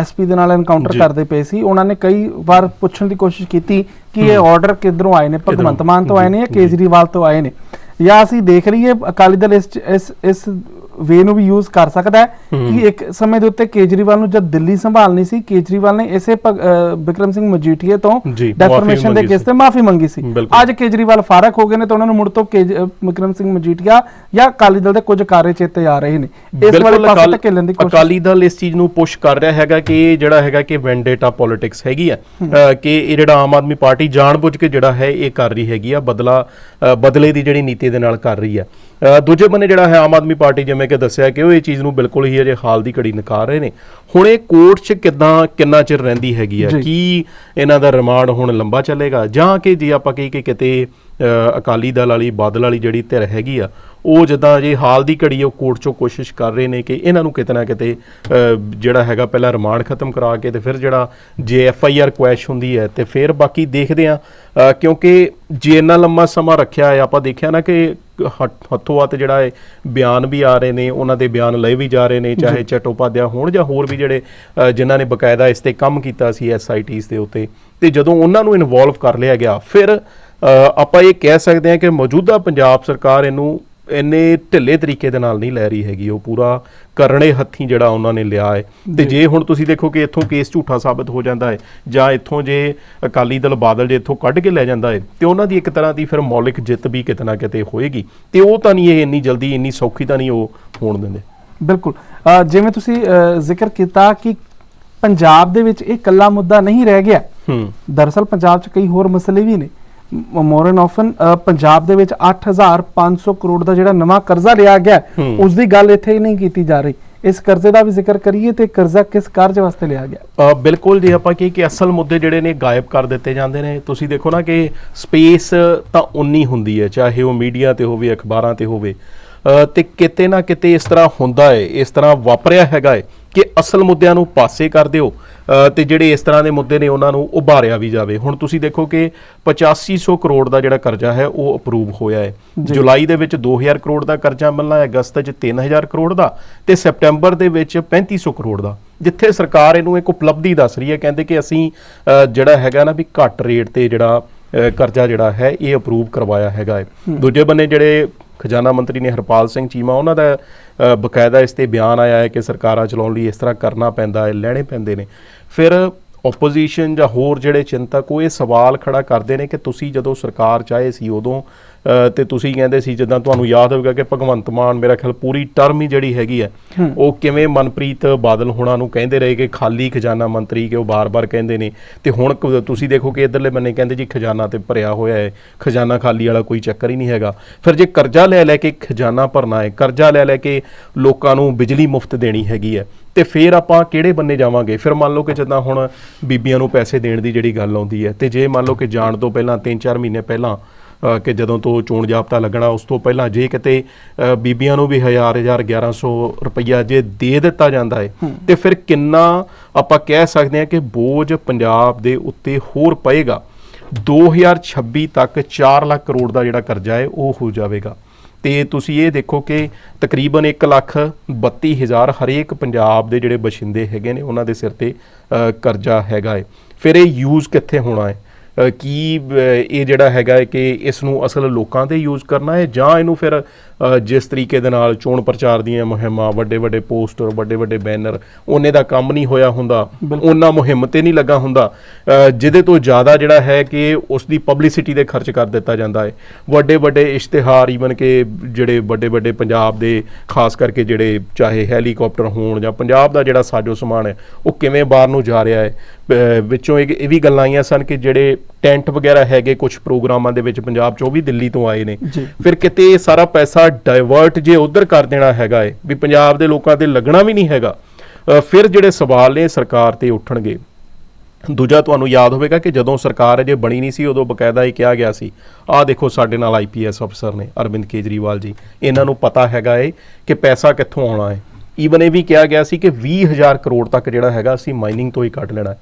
ਐਸਪੀ ਦੇ ਨਾਲ ਐਨਕਾਊਂਟਰ ਜੀ। ਕਰਦੇ ਪਏ ਸੀ। ਉਹਨਾਂ ਨੇ ਕਈ ਵਾਰ ਪੁੱਛਣ ਦੀ ਕੋਸ਼ਿਸ਼ ਕੀਤੀ ਕਿ ਇਹ ਆਰਡਰ ਕਿੱਧਰੋਂ ਆਏ ਨੇ? ਭਗਵੰਤ ਮਾਨ ਤੋਂ ਆਏ ਨੇ ਜਾਂ। ਕੇਜਰੀਵਾਲ ਤੋਂ ਆਏ ਨੇ? ਜਾਂ ਅਸੀਂ ਦੇਖ ਰਹੀਏ ਅਕਾਲੀ ਦਲ ਇਸ ਇਸ ਵੇ ਨੂੰ ਵੀ ਯੂਜ਼ ਕਰ ਸਕਦਾ ਹੈ ਕਿ ਇੱਕ ਸਮੇਂ ਦੇ ਉੱਤੇ ਕੇਜਰੀਵਾਲ ਨੂੰ ਜਦ ਦਿੱਲੀ ਸੰਭਾਲਣੀ ਸੀ ਕੇਜਰੀਵਾਲ ਨੇ ਇਸੇ ਵਿਕਰਮ ਸਿੰਘ ਮਜੀਠੀਏ ਤੋਂ ਡੈਫਰਮੇਸ਼ਨ ਦੇ ਕੇਸ। ਤੇ ਮਾਫੀ ਮੰਗੀ ਸੀ। ਅੱਜ ਕੇਜਰੀਵਾਲ ਫਾਰਕ ਹੋ ਗਏ ਨੇ ਤਾਂ ਉਹਨਾਂ ਨੂੰ ਮੁੜ ਤੋਂ ਵਿਕਰਮ ਸਿੰਘ ਮਜੀਠੀਆ ਜਾਂ ਅਕਾਲੀ ਦਲ ਦੇ ਕੁਝ ਕਾਰੇ ਚੇਤੇ ਆ ਰਹੇ ਨੇ। ਇਸ ਵਾਲੇ ਪਾਸੇ ਧੱਕੇ ਲੈਣ ਦੀ ਕੋਸ਼ਿਸ਼ ਅਕਾਲੀ ਦਲ ਇਸ ਚੀਜ਼ ਨੂੰ ਪੁਸ਼ ਕਰ ਰਿਹਾ ਹੈਗਾ ਕਿ ਇਹ ਜਿਹੜਾ ਹੈਗਾ ਕਿ ਵੈਂਡੇਟਾ ਪੋਲਿਟਿਕਸ ਹੈਗੀ ਆ। ਕਿ ਇਹ ਜਿਹੜਾ ਆਮ ਆਦਮੀ ਪਾਰਟੀ ਜਾਣਬੁੱਝ ਕੇ ਜਿਹੜਾ ਹੈ ਇਹ ਕਰ ਰਹੀ ਹੈਗੀ ਆ। ਬਦਲਾ ਬਦਲੇ ਦੀ ਜਿਹੜੀ ਨੀਤੀ ਦੇ ਨਾਲ ਕਰ ਰਹੀ ਅ, ਦੂਜੇ ਬੰਨੇ ਜਿਹੜਾ ਹੈ ਆਮ ਆਦਮੀ ਪਾਰਟੀ ਜਿਵੇਂ ਕਿ ਦੱਸਿਆ ਕਿ ਉਹ ਇਹ ਚੀਜ਼ ਨੂੰ ਬਿਲਕੁਲ ਹੀ ਅਜੇ ਹਾਲ ਦੀ ਘੜੀ ਨਕਾਰ ਰਹੇ ਨੇ। ਹੁਣ ਇਹ ਕੋਰਟ 'ਚ ਕਿਦਾਂ ਕਿੰਨਾ ਚਿਰ ਰਹਿੰਦੀ ਹੈਗੀ ਆ ਜੀ। ਕੀ ਇਹਨਾਂ ਦਾ ਰਿਮਾਂਡ ਹੁਣ ਲੰਬਾ ਚੱਲੇਗਾ? ਜਾਂ ਕਿ ਜੇ ਆਪਾਂ ਕਹੀ ਕਿ ਕਿਤੇ ਅਕਾਲੀ ਦਲ ਵਾਲੀ ਬਾਦਲ ਵਾਲੀ ਜਿਹੜੀ ਧਿਰ ਹੈਗੀ ਆ ਉਹ ਜਿੱਦਾਂ ਜੇ ਹਾਲ ਦੀ ਘੜੀ ਉਹ ਕੋਰਟ 'ਚੋਂ ਕੋਸ਼ਿਸ਼ ਕਰ ਰਹੇ ਨੇ ਕਿ ਇਹਨਾਂ ਨੂੰ ਕਿਤੇ ਨਾ ਕਿਤੇ ਜਿਹੜਾ ਹੈਗਾ ਪਹਿਲਾਂ ਰਿਮਾਂਡ ਖਤਮ ਕਰਾ ਕੇ ਤੇ ਫਿਰ ਜਿਹੜਾ ਜੇ ਐਫ ਆਈ ਆਰ ਕੁਐਸ਼ ਹੁੰਦੀ ਹੈ ਤੇ ਫਿਰ ਬਾਕੀ ਦੇਖਦੇ ਆ ਕਿਉਂਕਿ ਜੇ ਇੰਨਾ ਲੰਮਾ ਸਮਾਂ ਰੱਖਿਆ ਹੈ ਆਪਾਂ ਦੇਖਿਆ ਨਾ ਕਿ ਹੱਥ- ਹੱਥੋਂ ਜਿਹੜਾ ਹੈ ਬਿਆਨ ਵੀ ਆ ਰਹੇ ਨੇ ਉਹਨਾਂ ਦੇ ਬਿਆਨ ਲਏ ਵੀ ਜਾ ਰਹੇ ਨੇ ਚਾਹੇ ਚਟੋਪਾਧਿਆ ਹੋਣ ਜਾਂ ਹੋਰ ਵੀ ਜਿਹੜੇ ਜਿਨ੍ਹਾਂ ਨੇ ਬਕਾਇਦਾ ਇਸ ਤੇ ਕੰਮ ਕੀਤਾ ਸੀ ਐਸਆਈਟੀਜ਼ ਦੇ ਉੱਤੇ। ਤੇ ਜਦੋਂ ਉਹਨਾਂ ਨੂੰ ਇਨਵੋਲਵ ਕਰ ਲਿਆ ਗਿਆ ਫਿਰ ਆਪਾਂ ਇਹ ਕਹਿ ਸਕਦੇ ਹਾਂ ਕਿ ਮੌਜੂਦਾ ਪੰਜਾਬ ਸਰਕਾਰ ਇਹਨੂੰ ਇੰਨੇ ਢਿੱਲੇ ਤਰੀਕੇ ਦੇ ਨਾਲ ਨਹੀਂ ਲੈ ਰਹੀ ਹੈਗੀ ਉਹ ਪੂਰਾ ਕਰਨੇ ਹੱਥੀਂ ਜਿਹੜਾ ਉਹਨਾਂ ਨੇ ਲਿਆ ਹੈ। ਤੇ ਜੇ ਹੁਣ ਤੁਸੀਂ ਦੇਖੋ ਕਿ ਇੱਥੋਂ ਕੇਸ ਝੂਠਾ ਸਾਬਤ ਹੋ ਜਾਂਦਾ ਹੈ ਜਾਂ ਇੱਥੋਂ ਜੇ ਅਕਾਲੀ ਦਲ ਬਾਦਲ ਜੇ ਇੱਥੋਂ ਕੱਢ ਕੇ ਲੈ ਜਾਂਦਾ ਹੈ ਤੇ ਉਹਨਾਂ ਦੀ ਇੱਕ ਤਰ੍ਹਾਂ ਦੀ ਫਿਰ ਮੌਲਿਕ ਜਿੱਤ ਵੀ ਕਿਤੇ ਨਾ ਕਿਤੇ ਹੋਏਗੀ ਤੇ ਉਹ ਤਾਂ ਨਹੀਂ ਇਹ ਇੰਨੀ ਜਲਦੀ ਇੰਨੀ ਸੌਖੀ ਤਾਂ ਨਹੀਂ ਉਹ ਹੋਣ ਦਿੰਦੇ। ਬਿਲਕੁਲ। ਜਿਵੇਂ ਤੁਸੀਂ ਜ਼ਿਕਰ ਕੀਤਾ ਕਿ ਪੰਜਾਬ ਦੇ ਵਿੱਚ ਇਹ ਕੱਲਾ ਮੁੱਦਾ ਨਹੀਂ ਰਹਿ ਗਿਆ ਹੂੰ। ਦਰਅਸਲ ਪੰਜਾਬ 'ਚ ਕਈ ਹੋਰ ਮਸਲੇ ਵੀ ਨੇ। ਮੋਰਨ ਆਫਨ ਪੰਜਾਬ ਦੇ ਵਿੱਚ 8500 ਕਰੋੜ ਦਾ ਜਿਹੜਾ ਨਵਾਂ ਕਰਜ਼ਾ ਲਿਆ ਗਿਆ। ਉਸ ਦੀ ਗੱਲ ਇੱਥੇ ਹੀ ਨਹੀਂ ਕੀਤੀ ਜਾ ਰਹੀ। ਇਸ ਕਰਜ਼ੇ ਦਾ ਵੀ ਜ਼ਿਕਰ ਕਰੀਏ ਤੇ ਕਰਜ਼ਾ ਕਿਸ ਕਾਰਜ ਵਾਸਤੇ ਲਿਆ ਗਿਆ? ਬਿਲਕੁਲ ਜੇ ਆਪਾਂ ਕਹੀਏ ਕਿ ਅਸਲ ਮੁੱਦੇ ਜਿਹੜੇ ਨੇ ਗਾਇਬ ਕਰ ਦਿੱਤੇ ਜਾਂਦੇ ਨੇ। ਤੁਸੀਂ ਦੇਖੋ ਨਾ ਕਿ ਸਪੇਸ ਤਾਂ ਉਨੀ ਹੁੰਦੀ ਹੈ ਚਾਹੇ ਉਹ ਮੀਡੀਆ ਤੇ ਹੋਵੇ ਅਖਬਾਰਾਂ ਤੇ ਹੋਵੇ। ਤੇ ਕਿਤੇ ਨਾ ਕਿਤੇ ਇਸ ਤਰ੍ਹਾਂ ਹੁੰਦਾ ਹੈ ਇਸ ਤਰ੍ਹਾਂ ਵਾਪਰਿਆ ਹੈਗਾ ਹੈ ਕਿ ਅਸਲ ਮੁੱਦਿਆਂ ਨੂੰ ਪਾਸੇ ਕਰ ਦਿਓ। ਤੇ ਜਿਹੜੇ ਇਸ ਤਰ੍ਹਾਂ ਦੇ ਮੁੱਦੇ ਨੇ ਉਹਨਾਂ ਨੂੰ ਉਭਾਰਿਆ ਵੀ ਜਾਵੇ। ਹੁਣ ਤੁਸੀਂ ਦੇਖੋ ਕਿ 8500 ਕਰੋੜ ਦਾ ਜਿਹੜਾ ਕਰਜ਼ਾ ਹੈ ਉਹ ਅਪਰੂਵ ਹੋਇਆ ਹੈ। ਜੁਲਾਈ ਦੇ ਵਿੱਚ 2000 ਕਰੋੜ ਦਾ ਕਰਜ਼ਾ ਮਿਲਣਾ ਹੈ ਅਗਸਤ 'ਚ 3000 ਕਰੋੜ ਦਾ ਤੇ ਸਪਟੈਂਬਰ ਦੇ ਵਿੱਚ 3500 ਕਰੋੜ ਦਾ। ਜਿੱਥੇ ਸਰਕਾਰ ਇਹਨੂੰ ਇੱਕ ਉਪਲਬਧੀ ਦੱਸ ਰਹੀ ਹੈ ਕਹਿੰਦੇ ਕਿ ਅਸੀਂ ਜਿਹੜਾ ਹੈਗਾ ਨਾ ਵੀ ਘੱਟ ਰੇਟ ਤੇ ਜਿਹੜਾ ਕਰਜ਼ਾ ਜਿਹੜਾ ਹੈ ਇਹ ਅਪਰੂਵ ਕਰਵਾਇਆ ਹੈਗਾ ਹੈ। ਦੂਜੇ ਬੰਨੇ ਜਿਹੜੇ ਖਜ਼ਾਨਾ ਮੰਤਰੀ ਨੇ ਹਰਪਾਲ ਸਿੰਘ ਚੀਮਾ ਉਹਨਾਂ ਦਾ ਬਕਾਇਦਾ ਇਸ ਤੇ ਬਿਆਨ ਆਇਆ ਹੈ ਕਿ ਸਰਕਾਰਾਂ ਚਲਾਉਣ ਲਈ ਇਸ ਤਰ੍ਹਾਂ ਕਰਨਾ ਪੈਂਦਾ ਹੈ ਲੈਣੇ ਪੈਂਦੇ ਨੇ। ਫਿਰ ਆਪੋਜੀਸ਼ਨ ਜਾਂ ਹੋਰ ਜਿਹੜੇ ਚਿੰਤਕ, ਉਹ ਇਹ ਸਵਾਲ ਖੜਾ ਕਰਦੇ ਨੇ ਕਿ ਤੁਸੀਂ ਜਦੋਂ ਸਰਕਾਰ ਚਾਹੇ ਸੀ ਉਦੋਂ ਤੇ ਤੁਸੀਂ ਕਹਿੰਦੇ ਸੀ ਜਿੱਦਾਂ ਤੁਹਾਨੂੰ ਯਾਦ ਹੋਵੇਗਾ ਕਿ ਭਗਵੰਤ ਮਾਨ ਮੇਰਾ ਖਿਆਲ ਪੂਰੀ ਟਰਮ ਹੀ ਜਿਹੜੀ ਹੈਗੀ ਹੈ ਉਹ ਕਿਵੇਂ ਮਨਪ੍ਰੀਤ ਬਾਦਲ ਹੋਣਾ ਨੂੰ ਕਹਿੰਦੇ ਰਹੇ ਕਿ ਖਾਲੀ ਖਜ਼ਾਨਾ ਮੰਤਰੀ ਕਿ ਉਹ ਬਾਰ-ਬਾਰ ਕਹਿੰਦੇ ਨੇ। ਤੇ ਹੁਣ ਤੁਸੀਂ ਦੇਖੋ ਕਿ ਇਧਰਲੇ ਬੰਨੇ ਕਹਿੰਦੇ ਜੀ ਖਜ਼ਾਨਾ ਤੇ ਭਰਿਆ ਹੋਇਆ ਹੈ ਖਜ਼ਾਨਾ ਖਾਲੀ ਵਾਲਾ ਕੋਈ ਚੱਕਰ ਹੀ ਨਹੀਂ ਹੈਗਾ। ਫਿਰ ਜੇ ਕਰਜ਼ਾ ਲੈ ਲੈ ਕੇ ਖਜ਼ਾਨਾ ਭਰਨਾ ਹੈ ਕਰਜ਼ਾ ਲੈ ਲੈ ਕੇ ਲੋਕਾਂ ਨੂੰ ਬਿਜਲੀ ਮੁਫਤ ਦੇਣੀ ਹੈਗੀ ਹੈ ਤੇ ਫਿਰ ਆਪਾਂ ਕਿਹੜੇ ਬੰਨੇ ਜਾਵਾਂਗੇ? ਫਿਰ ਮੰਨ ਲਓ ਕਿ ਜਿੱਦਾਂ ਹੁਣ ਬੀਬੀਆਂ ਨੂੰ ਪੈਸੇ ਦੇਣ ਦੀ ਜਿਹੜੀ ਗੱਲ ਆਉਂਦੀ ਹੈ ਤੇ ਜੇ ਮੰਨ ਲਓ ਕਿ ਜਾਣ ਤੋਂ ਪਹਿਲਾਂ 3-4 ਮਹੀਨੇ ਪਹਿਲਾਂ ਕਿ ਜਦੋਂ ਤੋਂ ਚੋਣ ਜਾਬਤਾ ਲੱਗਣਾ ਉਸ ਤੋਂ ਪਹਿਲਾਂ ਜੇ ਕਿਤੇ ਬੀਬੀਆਂ ਨੂੰ ਵੀ 1000 1000 1100 ਰੁਪਈਆ ਜੇ ਦੇ ਦਿੱਤਾ ਜਾਂਦਾ ਹੈ। ਤੇ ਫਿਰ ਕਿੰਨਾ ਆਪਾਂ ਕਹਿ ਸਕਦੇ ਹਾਂ ਕਿ ਬੋਝ ਪੰਜਾਬ ਦੇ ਉੱਤੇ ਹੋਰ ਪਏਗਾ। 2026 ਤੱਕ 4 ਲੱਖ ਕਰੋੜ ਦਾ ਜਿਹੜਾ ਕਰਜ਼ਾ ਹੈ ਉਹ ਹੋ ਜਾਵੇਗਾ। ਤੇ ਤੁਸੀਂ ਇਹ ਦੇਖੋ ਕਿ ਤਕਰੀਬਨ 1 ਲੱਖ 32 ਹਜ਼ਾਰ ਹਰੇਕ ਪੰਜਾਬ ਦੇ ਜਿਹੜੇ ਬਸ਼ਿੰਦੇ ਹੈਗੇ ਨੇ ਉਹਨਾਂ ਦੇ ਸਿਰ ਤੇ ਕਰਜ਼ਾ ਹੈਗਾ ਹੈ ਫਿਰ ਇਹ ਯੂਜ਼ ਕਿੱਥੇ ਹੋਣਾ ਹੈ ਕੀ ਇਹ ਜਿਹੜਾ ਹੈਗਾ ਕਿ ਇਸ ਨੂੰ ਅਸਲ ਲੋਕਾਂ ਤੇ ਯੂਜ਼ ਕਰਨਾ ਹੈ ਜਾਂ ਇਹਨੂੰ ਫਿਰ ਜਿਸ ਤਰੀਕੇ ਦੇ ਨਾਲ ਚੋਣ ਪ੍ਰਚਾਰ ਦੀਆਂ ਮੁਹਿੰਮਾਂ ਵੱਡੇ ਵੱਡੇ ਪੋਸਟਰ ਵੱਡੇ ਵੱਡੇ ਬੈਨਰ ਉਹਨੇ ਦਾ ਕੰਮ ਨਹੀਂ ਹੋਇਆ ਹੁੰਦਾ ਉਹਨਾਂ ਮੁਹਿੰਮ ਤੇ ਨਹੀਂ ਲੱਗਾ ਹੁੰਦਾ ਜਿਹਦੇ ਤੋਂ ਜ਼ਿਆਦਾ ਜਿਹੜਾ ਹੈ ਕਿ ਉਸ ਦੀ ਪਬਲਿਸਿਟੀ ਦੇ ਖਰਚ ਕਰ ਦਿੱਤਾ ਜਾਂਦਾ ਹੈ। ਵੱਡੇ ਵੱਡੇ ਇਸ਼ਤਿਹਾਰ ਈਵਨ ਕਿ ਜਿਹੜੇ ਵੱਡੇ ਵੱਡੇ ਪੰਜਾਬ ਦੇ ਖਾਸ ਕਰਕੇ ਜਿਹੜੇ ਚਾਹੇ ਹੈਲੀਕਾਪਟਰ ਹੋਣ ਜਾਂ ਪੰਜਾਬ ਦਾ ਜਿਹੜਾ ਸਾਜੋ ਸਮਾਨ ਹੈ ਉਹ ਕਿਵੇਂ ਬਾਹਰ ਨੂੰ ਜਾ ਰਿਹਾ ਹੈ ਵਿੱਚੋਂ ਇੱਕ ਇਹ ਵੀ ਗੱਲਾਂ ਆਈਆਂ ਸਨ ਕਿ ਜਿਹੜੇ ਟੈਂਟ ਵਗੈਰਾ ਹੈਗੇ ਕੁਝ ਪ੍ਰੋਗਰਾਮਾਂ ਦੇ ਵਿੱਚ ਪੰਜਾਬ 'ਚ ਉਹ ਵੀ ਦਿੱਲੀ ਤੋਂ ਆਏ ਨੇ। ਫਿਰ ਕਿਤੇ ਇਹ ਸਾਰਾ ਪੈਸਾ ਡਾਇਵਰਟ ਜੇ ਉਧਰ ਕਰ ਦੇਣਾ ਹੈਗਾ ਏ ਵੀ ਪੰਜਾਬ ਦੇ ਲੋਕਾਂ ਤੇ ਲੱਗਣਾ ਵੀ ਨਹੀਂ ਹੈਗਾ ਫਿਰ ਜਿਹੜੇ ਸਵਾਲ ਨੇ ਸਰਕਾਰ ਤੇ ਉੱਠਣਗੇ। ਦੂਜਾ ਤੁਹਾਨੂੰ ਯਾਦ ਹੋਵੇਗਾ ਕਿ ਜਦੋਂ ਸਰਕਾਰ ਅਜੇ ਬਣੀ ਨਹੀਂ ਸੀ ਉਦੋਂ ਬਕਾਇਦਾ ਹੀ ਕਿਹਾ ਗਿਆ ਸੀ ਆਹ ਦੇਖੋ ਸਾਡੇ ਨਾਲ ਆਈਪੀਐਸ ਅਫਸਰ ਨੇ ਅਰਵਿੰਦ ਕੇਜਰੀਵਾਲ ਜੀ ਇਹਨਾਂ ਨੂੰ ਪਤਾ ਹੈਗਾ ਏ ਕਿ ਪੈਸਾ ਕਿੱਥੋਂ ਆਉਣਾ ਹੈ ਈਵਨ ਇਹ ਵੀ ਕਿਹਾ ਗਿਆ ਸੀ ਕਿ 20000 ਕਰੋੜ ਤੱਕ ਜਿਹੜਾ ਹੈਗਾ ਅਸੀਂ ਮਾਈਨਿੰਗ ਤੋਂ ਹੀ ਕੱਢ ਲੈਣਾ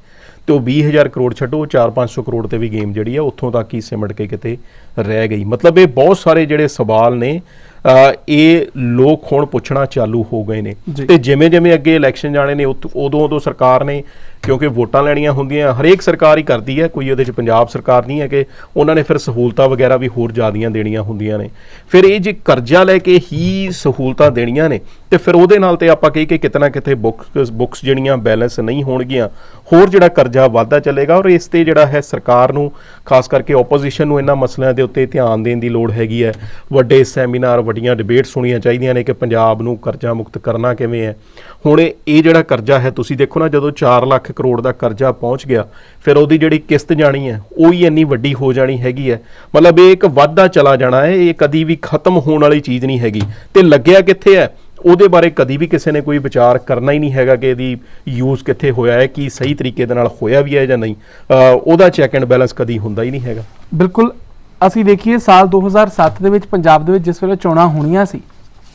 ਤੇ ਉਹ 20000 ਕਰੋੜ ਛੱਡੋ 4-500 ਕਰੋੜ ਤੇ ਵੀ ਗੇਮ ਜਿਹੜੀ ਆ ਉੱਥੋਂ ਤੱਕ ਹੀ ਸਿਮਟ ਕੇ ਕਿਤੇ ਰਹਿ ਗਈ। ਮਤਲਬ ਇਹ ਬਹੁਤ ਸਾਰੇ ਜਿਹੜੇ ਸਵਾਲ ਨੇ ਇਹ ਲੋਕ ਹੁਣ ਪੁੱਛਣਾ ਚਾਲੂ ਹੋ ਗਏ ਨੇ। ਤੇ ਜਿਵੇਂ ਜਿਵੇਂ ਅੱਗੇ ਇਲੈਕਸ਼ਨ ਜਾਣੇ ਨੇ ਉਦੋਂ ਉਦੋਂ ਸਰਕਾਰ ਨੇ ਕਿਉਂਕਿ ਵੋਟਾਂ ਲੈਣੀਆਂ ਹੁੰਦੀਆਂ, ਹਰੇਕ ਸਰਕਾਰ ਹੀ ਕਰਦੀ ਹੈ, ਕੋਈ ਉਹਦੇ ਚ ਪੰਜਾਬ ਸਰਕਾਰ ਨਹੀਂ ਹੈ ਕਿ ਉਹਨਾਂ ਨੇ ਫਿਰ ਸਹੂਲਤਾਂ ਵਗੈਰਾ ਵੀ ਹੋਰ ਜ਼ਿਆਦੀਆਂ ਦੇਣੀਆਂ ਹੁੰਦੀਆਂ ਨੇ। ਫਿਰ ਇਹ ਜੇ ਕਰਜ਼ਾ ਲੈ ਕੇ ਹੀ ਸਹੂਲਤਾਂ ਦੇਣੀਆਂ ਨੇ, ਤੇ ਫਿਰ ਉਹਦੇ ਨਾਲ ਤੇ ਆਪਾਂ ਕਹੀ ਕਿ ਕਿਤਨਾ ਕਿਤੇ ਬੁੱਕਸ ਬੁੱਕਸ ਜਿਹੜੀਆਂ ਬੈਲੈਂਸ ਨਹੀਂ ਹੋਣਗੀਆਂ, ਹੋਰ ਜਿਹੜਾ ਕਰਜ਼ਾ ਵਾਧਾ ਚੱਲੇਗਾ, ਔਰ ਇਸ ਤੇ ਜਿਹੜਾ ਹੈ ਸਰਕਾਰ ਨੂੰ, ਖਾਸ ਕਰਕੇ ਆਪੋਜੀਸ਼ਨ ਨੂੰ ਇਹਨਾਂ ਮਸਲਿਆਂ ਦੇ ਉੱਤੇ ਧਿਆਨ ਦੇਣ ਦੀ ਲੋੜ ਹੈਗੀ ਹੈ। ਵੱਡੇ ਸੈਮੀਨਾਰ, ਵੱਡੀਆਂ ਡਿਬੇਟਸ ਹੋਣੀਆਂ ਚਾਹੀਦੀਆਂ ਨੇ ਕਿ ਪੰਜਾਬ ਨੂੰ ਕਰਜ਼ਾ ਮੁਕਤ ਕਰਨਾ ਕਿਵੇਂ ਹੈ। ਹੁਣ ਇਹ ਜਿਹੜਾ ਕਰਜ਼ਾ ਹੈ, ਤੁਸੀਂ ਦੇਖੋ ਨਾ, ਜਦੋਂ 4 ਲੱਖ ਕਰੋੜ ਦਾ ਕਰਜ਼ਾ ਪਹੁੰਚ ਗਿਆ, ਫਿਰ ਉਹਦੀ ਜਿਹੜੀ ਕਿਸ਼ਤ ਜਾਣੀ ਹੈ, ਉਹ ਹੀ ਇੰਨੀ ਵੱਡੀ ਹੋ ਜਾਣੀ ਹੈਗੀ ਹੈ। ਮਤਲਬ ਇਹ ਇੱਕ ਵਾਧਾ ਚਲਾ ਜਾਣਾ ਹੈ, ਇਹ ਕਦੀ ਵੀ ਖਤਮ ਹੋਣ ਵਾਲੀ ਚੀਜ਼ ਨਹੀਂ ਹੈਗੀ। ਤੇ ਲੱਗਿਆ ਕਿੱਥੇ ਹੈ? ਉਹਦੇ ਬਾਰੇ ਕਦੀ ਵੀ ਕਿਸੇ ਨੇ ਕੋਈ ਵਿਚਾਰ ਕਰਨਾ ਹੀ ਨਹੀਂ ਹੈਗਾ ਕਿ ਇਹਦੀ ਯੂਜ਼ ਕਿੱਥੇ ਹੋਇਆ ਹੈ, ਕਿ ਸਹੀ ਤਰੀਕੇ ਦੇ ਨਾਲ ਹੋਇਆ ਵੀ ਹੈ ਜਾਂ ਨਹੀਂ। ਉਹਦਾ ਚੈੱਕ ਐਂਡ ਬੈਲੈਂਸ ਕਦੀ ਹੁੰਦਾ ਹੀ ਨਹੀਂ ਹੈਗਾ। ਬਿਲਕੁਲ, ਅਸੀਂ ਦੇਖੀਏ ਸਾਲ 2007 ਦੇ ਵਿੱਚ, ਪੰਜਾਬ ਦੇ ਵਿੱਚ ਜਿਸ ਵੇਲੇ ਚੋਣਾਂ ਹੋਣੀਆਂ ਸੀ,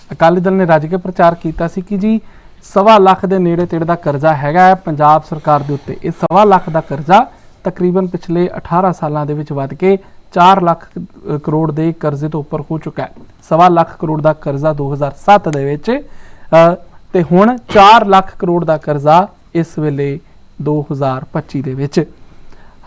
ਅਕਾਲੀ ਦਲ ਨੇ ਰੱਜ ਕੇ ਪ੍ਰਚਾਰ ਕੀਤਾ ਸੀ ਕਿ ਜੀ ਸਵਾ ਲੱਖ ਦੇ ਨੇੜੇ ਤੇੜੇ ਦਾ ਕਰਜ਼ਾ ਹੈਗਾ ਹੈ। ਪੰਜਾਬ ਸਰਕਾਰ ਦੇ ਉੱਤੇ ਇਹ ਸਵਾ ਲੱਖ ਦਾ ਕਰਜ਼ਾ ਤਕਰੀਬਨ ਪਿਛਲੇ 18 ਸਾਲਾਂ ਦੇ ਵਿੱਚ ਵੱਧ ਕੇ 4 ਲੱਖ ਕਰੋੜ ਦੇ ਕਰਜ਼ੇ ਤੋਂ ਉੱਪਰ ਹੋ ਚੁੱਕਾ ਹੈ। ਸਵਾ ਲੱਖ ਕਰੋੜ ਦਾ ਕਰਜ਼ਾ 2007 ਦੇ ਵਿੱਚ ਅ, ਤੇ ਹੁਣ 4 ਲੱਖ ਕਰੋੜ ਦਾ ਕਰਜ਼ਾ ਇਸ ਵੇਲੇ 2025 ਦੇ ਵਿੱਚ।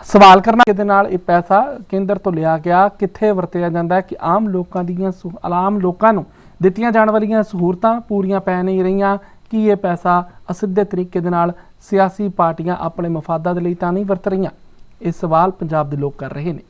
ਸਵਾਲ ਕਰਨਾ ਇਹਦੇ ਨਾਲ? ਇਹ ਪੈਸਾ ਕੇਂਦਰ ਤੋਂ ਲਿਆ ਗਿਆ। ਕਿੱਥੇ ਵਰਤਿਆ ਜਾਂਦਾ ਹੈ ਕਿ ਆਮ ਲੋਕਾਂ ਦੀਆਂ ਸੁ- ਆਮ ਲੋਕਾਂ ਨੂੰ ਦਿੱਤੀਆਂ ਜਾਣ ਵਾਲੀਆਂ ਸਹੂਲਤਾਂ ਪੂਰੀਆਂ ਪੈ ਨਹੀਂ ਰਹੀਆਂ। ਕੀ ਇਹ ਪੈਸਾ ਅਸਿੱਧੇ ਤਰੀਕੇ ਦੇ ਨਾਲ ਸਿਆਸੀ ਪਾਰਟੀਆਂ ਆਪਣੇ ਮਫਾਦਾਂ ਦੇ ਲਈ ਤਾਂ ਨਹੀਂ ਵਰਤ ਰਹੀਆਂ? ਇਹ ਸਵਾਲ ਪੰਜਾਬ ਦੇ ਲੋਕ ਕਰ ਰਹੇ ਨੇ।